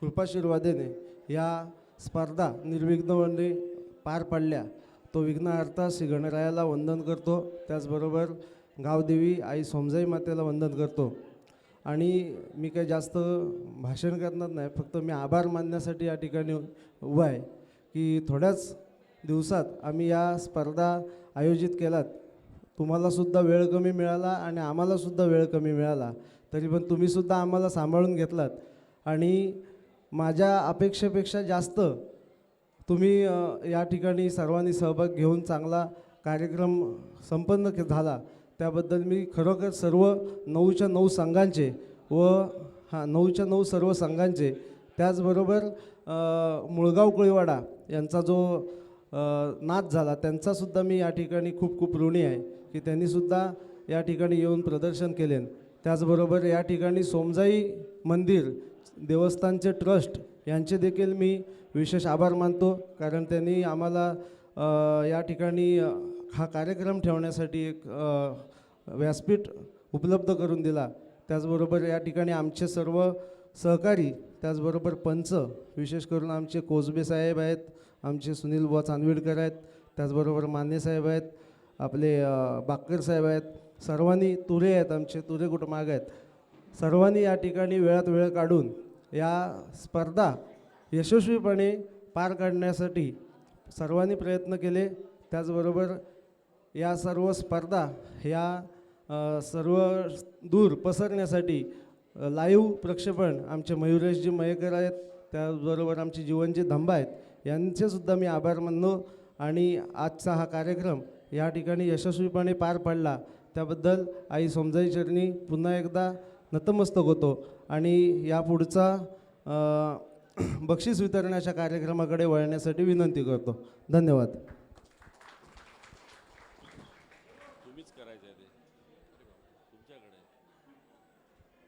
कृपाशीर्वादेने या स्पर्धा निर्विघ्नपणे पार पाडल्या. तो विघ्नहर्ता श्री गणरायाला वंदन करतो. त्याचबरोबर गावदेवी आई सोमजाई मातेला वंदन करतो. आणि मी काही जास्त भाषण करणार नाही फक्त मी आभार मानण्यासाठी या ठिकाणी उभा आहे की थोड्याच दिवसात आम्ही या स्पर्धा आयोजित केल्यात तुम्हालासुद्धा वेळ कमी मिळाला आणि आम्हालासुद्धा वेळ कमी मिळाला. तरी पण तुम्हीसुद्धा आम्हाला सांभाळून घेतलात. आणि माझ्या अपेक्षेपेक्षा जास्त तुम्ही या ठिकाणी सर्वांनी सहभाग घेऊन चांगला कार्यक्रम संपन्न झाला. त्याबद्दल मी खरोखर सर्व नऊच्या नऊ संघांचे व हां नऊच्या नऊ सर्व संघांचे त्याचबरोबर मुळगाव कोळीवाडा यांचा जो नाच झाला त्यांचासुद्धा मी या ठिकाणी खूप खूप ऋणी आहे की त्यांनीसुद्धा या ठिकाणी येऊन प्रदर्शन केले त्याचबरोबर या ठिकाणी सोमजाई मंदिर देवस्थानचे ट्रस्ट यांचे देखील मी विशेष आभार मानतो. कारण त्यांनी आम्हाला या ठिकाणी हा कार्यक्रम ठेवण्यासाठी एक व्यासपीठ उपलब्ध करून दिला. त्याचबरोबर या ठिकाणी आमचे सर्व सहकारी त्याचबरोबर पंच विशेष करून आमचे कोसबे साहेब आहेत आमचे सुनील बुवा चांदवीडकर आहेत त्याचबरोबर माने साहेब आहेत आपले बाक्कर साहेब आहेत सर्वांनी तुरे आहेत आमचे तुरे कुठं आहेत. सर्वांनी या ठिकाणी वेळात वेळ काढून या स्पर्धा यशस्वीपणे पार काढण्यासाठी सर्वांनी प्रयत्न केले. त्याचबरोबर या सर्व स्पर्धा ह्या सर्व दूर पसरण्यासाठी लाईव्ह प्रक्षेपण आमचे मयुरेशजी मयेकर आहेत त्याचबरोबर आमचे जीवनजी धंबा आहेत यांचेसुद्धा मी आभार मानलो आणि आजचा हा कार्यक्रम या ठिकाणी यशस्वीपणे पार पडला. त्याबद्दल आई सोमजाई चरणी पुन्हा एकदा नतमस्तक होतो आणि या पुढचा बक्षीस वितरणाच्या कार्यक्रमाकडे वळण्यासाठी विनंती करतो. धन्यवाद. तुम्हीच करायचं आहे ते. तुमच्याकडे.